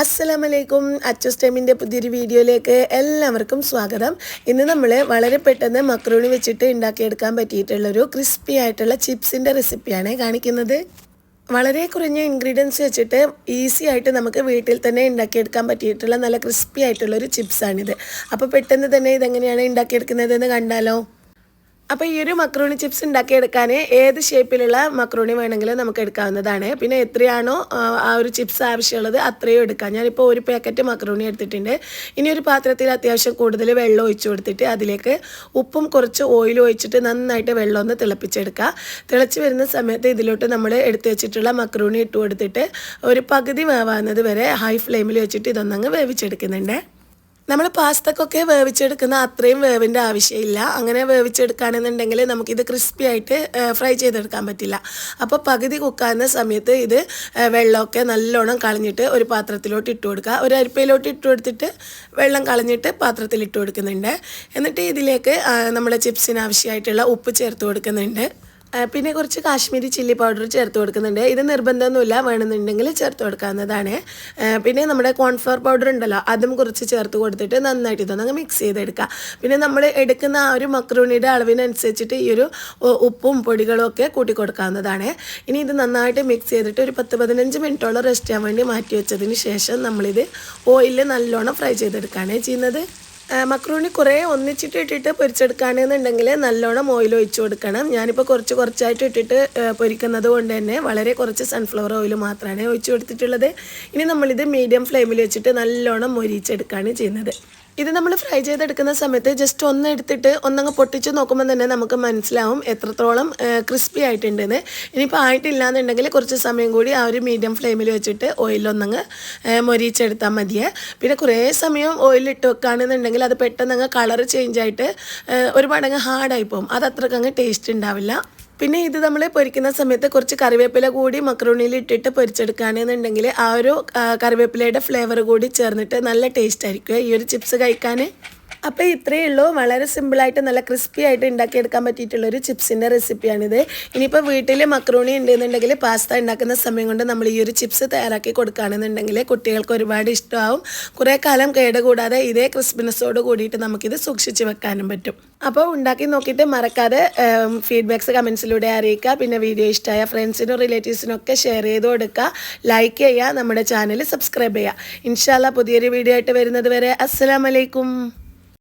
അസ്സലാമലൈക്കും. അച്ചൂസ് ടൈമിന്റെ പുതിയൊരു വീഡിയോയിലേക്ക് എല്ലാവർക്കും സ്വാഗതം. ഇന്ന് നമ്മൾ വളരെ പെട്ടെന്ന് മക്രോണി വെച്ചിട്ട് ഉണ്ടാക്കിയെടുക്കാൻ പറ്റിയിട്ടുള്ളൊരു ക്രിസ്പി ആയിട്ടുള്ള ചിപ്സിന്റെ റെസിപ്പിയാണ് കാണിക്കുന്നത്. വളരെ കുറഞ്ഞ ഇൻഗ്രീഡിയൻസ് വെച്ചിട്ട് ഈസി ആയിട്ട് നമുക്ക് വീട്ടിൽ തന്നെ ഉണ്ടാക്കിയെടുക്കാൻ പറ്റിയിട്ടുള്ള നല്ല ക്രിസ്പി ആയിട്ടുള്ളൊരു ചിപ്സാണിത്. അപ്പോൾ പെട്ടെന്ന് തന്നെ ഇതെങ്ങനെയാണ് ഉണ്ടാക്കിയെടുക്കുന്നതെന്ന് കണ്ടാലോ? അപ്പോൾ ഈ ഒരു മക്രോണി ചിപ്സ് ഉണ്ടാക്കിയെടുക്കാൻ ഏത് ഷേപ്പിലുള്ള മക്രോണി വേണമെങ്കിലും നമുക്ക് എടുക്കാവുന്നതാണ്. പിന്നെ എത്രയാണോ ആ ഒരു ചിപ്സ് ആവശ്യമുള്ളത് അത്രയും എടുക്കാം. ഞാനിപ്പോൾ ഒരു പാക്കറ്റ് മക്രോണി എടുത്തിട്ടുണ്ട്. ഇനി ഒരു പാത്രത്തിൽ അത്യാവശ്യം കൂടുതൽ വെള്ളം ഒഴിച്ചു കൊടുത്തിട്ട് അതിലേക്ക് ഉപ്പും കുറച്ച് ഓയിലും ഒഴിച്ചിട്ട് നന്നായിട്ട് വെള്ളം ഒന്ന് തിളപ്പിച്ചെടുക്കുക. തിളച്ച് വരുന്ന സമയത്ത് ഇതിലോട്ട് നമ്മൾ എടുത്തു വെച്ചിട്ടുള്ള മക്രോണി ഇട്ട് കൊടുത്തിട്ട് ഒരു പകുതി വേവാകുന്നത് വരെ ഹൈ ഫ്ലെയിമിൽ വെച്ചിട്ട് ഇതൊന്നങ്ങ് വേവിച്ചെടുക്കുന്നുണ്ട്. നമ്മൾ പാസ്തക്കൊക്കെ വേവിച്ചെടുക്കുന്ന അത്രയും വേവിന്റെ ആവശ്യമില്ല. അങ്ങനെ വേവിച്ചെടുക്കുകയാണെന്നുണ്ടെങ്കിൽ നമുക്കിത് ക്രിസ്പി ആയിട്ട് ഫ്രൈ ചെയ്തെടുക്കാൻ പറ്റില്ല. അപ്പോൾ പകുതി കുക്കാവുന്ന സമയത്ത് ഇത് വെള്ളമൊക്കെ നല്ലോണം കളഞ്ഞിട്ട് ഒരു പാത്രത്തിലോട്ട് ഇട്ട് കൊടുക്കുക. ഒരു അരിപ്പയിലോട്ട് ഇട്ട് കൊടുത്തിട്ട് വെള്ളം കളഞ്ഞിട്ട് പാത്രത്തിൽ ഇട്ട് കൊടുക്കുന്നുണ്ട്. എന്നിട്ട് ഇതിലേക്ക് നമ്മുടെ ചിപ്സിന് ആവശ്യമായിട്ടുള്ള ഉപ്പ് ചേർത്ത് കൊടുക്കുന്നുണ്ട്. പിന്നെ കുറച്ച് കാശ്മീരി ചില്ലി പൗഡർ ചേർത്ത് കൊടുക്കുന്നുണ്ട്. ഇത് നിർബന്ധമൊന്നുമില്ല വേണമെന്നുണ്ടെങ്കിൽ ചേർത്ത് കൊടുക്കാവുന്നതാണ്. പിന്നെ നമ്മുടെ കോൺഫ്ലവർ പൗഡർ ഉണ്ടല്ലോ അതും കുറച്ച് ചേർത്ത് കൊടുത്തിട്ട് നന്നായിട്ട് ഇതൊന്നങ്ങ് മിക്സ് ചെയ്തെടുക്കുക. പിന്നെ നമ്മൾ എടുക്കുന്ന ആ ഒരു മക്രൂണിയുടെ അളവിനനുസരിച്ചിട്ട് ഈ ഒരു ഉപ്പും പൊടികളും ഒക്കെ കൂട്ടി കൊടുക്കാവുന്നതാണ്. ഇനി ഇത് നന്നായിട്ട് മിക്സ് ചെയ്തിട്ട് ഒരു പത്ത് പതിനഞ്ച് മിനിറ്റോളം റെസ്റ്റ് ചെയ്യാൻ വേണ്ടി മാറ്റി വെച്ചതിന് ശേഷം നമ്മളിത് ഓയിലിൽ നല്ലോണം ഫ്രൈ ചെയ്തെടുക്കുകയാണ് ചെയ്യുന്നത്. മക്രൂണി കുറേ ഒന്നിച്ചിട്ട് ഇട്ടിട്ട് പൊരിച്ചെടുക്കുകയാണെന്നുണ്ടെങ്കിൽ നല്ലോണം ഓയിൽ ഒഴിച്ചു കൊടുക്കണം. ഞാനിപ്പോൾ കുറച്ച് കുറച്ചായിട്ട് ഇട്ടിട്ട് പൊരിക്കുന്നത് കൊണ്ട് തന്നെ വളരെ കുറച്ച് സൺഫ്ലവർ ഓയിൽ മാത്രമാണ് ഒഴിച്ചു കൊടുത്തിട്ടുള്ളത്. ഇനി നമ്മളിത് മീഡിയം ഫ്ലെയിമിൽ വെച്ചിട്ട് നല്ലോണം മൊരിച്ചെടുക്കുകയാണ് ചെയ്യുന്നത്. ഇത് നമ്മൾ ഫ്രൈ ചെയ്തെടുക്കുന്ന സമയത്ത് ജസ്റ്റ് ഒന്ന് എടുത്തിട്ട് ഒന്നങ്ങ് പൊട്ടിച്ച് നോക്കുമ്പോൾ തന്നെ നമുക്ക് മനസ്സിലാവും എത്രത്തോളം ക്രിസ്പി ആയിട്ടുണ്ടെന്ന്. ഇനിയിപ്പോൾ ആയിട്ടില്ല എന്നുണ്ടെങ്കിൽ കുറച്ച് സമയം കൂടി ആ ഒരു മീഡിയം ഫ്ലെയിമിൽ വെച്ചിട്ട് ഓയിലൊന്നങ്ങ് മൊരിച്ചെടുത്താൽ മതിയേ. പിന്നെ കുറേ സമയം ഓയിലിട്ട് വെക്കുകയാണെന്നുണ്ടെങ്കിൽ അത് പെട്ടെന്ന് അങ്ങ് കളർ ചേഞ്ച് ആയിട്ട് ഏഹ്, ഒരുപാട് അങ്ങ് ഹാർഡായി പോകും അത് അത്രക്കങ്ങ് ടേസ്റ്റ് ഉണ്ടാവില്ല പിന്നെ ഇത് നമ്മൾ പൊരിക്കുന്ന സമയത്ത് കുറച്ച് കറിവേപ്പില കൂടി മക്രോണിയിൽ ഇട്ടിട്ട് പൊരിച്ചെടുക്കുകയാണെന്നുണ്ടെങ്കിൽ ആ ഒരു കറിവേപ്പിലയുടെ ഫ്ലേവർ കൂടി ചേർന്നിട്ട് നല്ല ടേസ്റ്റ് ആയിരിക്കും. ഈ ഒരു ചിപ്സ് കഴിക്കാൻ അപ്പോൾ ഇത്രയേ ഉള്ളൂ. വളരെ സിമ്പിളായിട്ട് നല്ല ക്രിസ്പി ആയിട്ട് ഉണ്ടാക്കിയെടുക്കാൻ പറ്റിയിട്ടുള്ള ഒരു ചിപ്സിന്റെ റെസിപ്പിയാണിത് ഇനിയിപ്പോൾ വീട്ടിൽ മക്രോണി ഉണ്ടെന്നുണ്ടെങ്കിൽ പാസ്ത ഉണ്ടാക്കുന്ന സമയം കൊണ്ട് നമ്മൾ ഈ ഒരു ചിപ്സ് തയ്യാറാക്കി കൊടുക്കുകയാണെന്നുണ്ടെങ്കിൽ കുട്ടികൾക്ക് ഒരുപാട് ഇഷ്ടമാവും. കുറേ കാലം കേടുകൂടാതെ ഇതേ ക്രിസ്പിനെസ്സോട് കൂടിയിട്ട് നമുക്കിത് സൂക്ഷിച്ച് വെക്കാനും പറ്റും. അപ്പോൾ ഉണ്ടാക്കി നോക്കിയിട്ട് മറക്കാതെ ഫീഡ്ബാക്സ് കമൻസിലൂടെ അറിയിക്കുക. പിന്നെ വീഡിയോ ഇഷ്ടമായ ഫ്രണ്ട്സിനും റിലേറ്റീവ്സിനും ഒക്കെ ഷെയർ ചെയ്ത് കൊടുക്കുക. ലൈക്ക് ചെയ്യുക. നമ്മുടെ ചാനൽ സബ്സ്ക്രൈബ് ചെയ്യുക. ഇൻഷാല്ല പുതിയൊരു വീഡിയോ ആയിട്ട് വരുന്നത് വരെ. അസ്സലാമലൈക്കും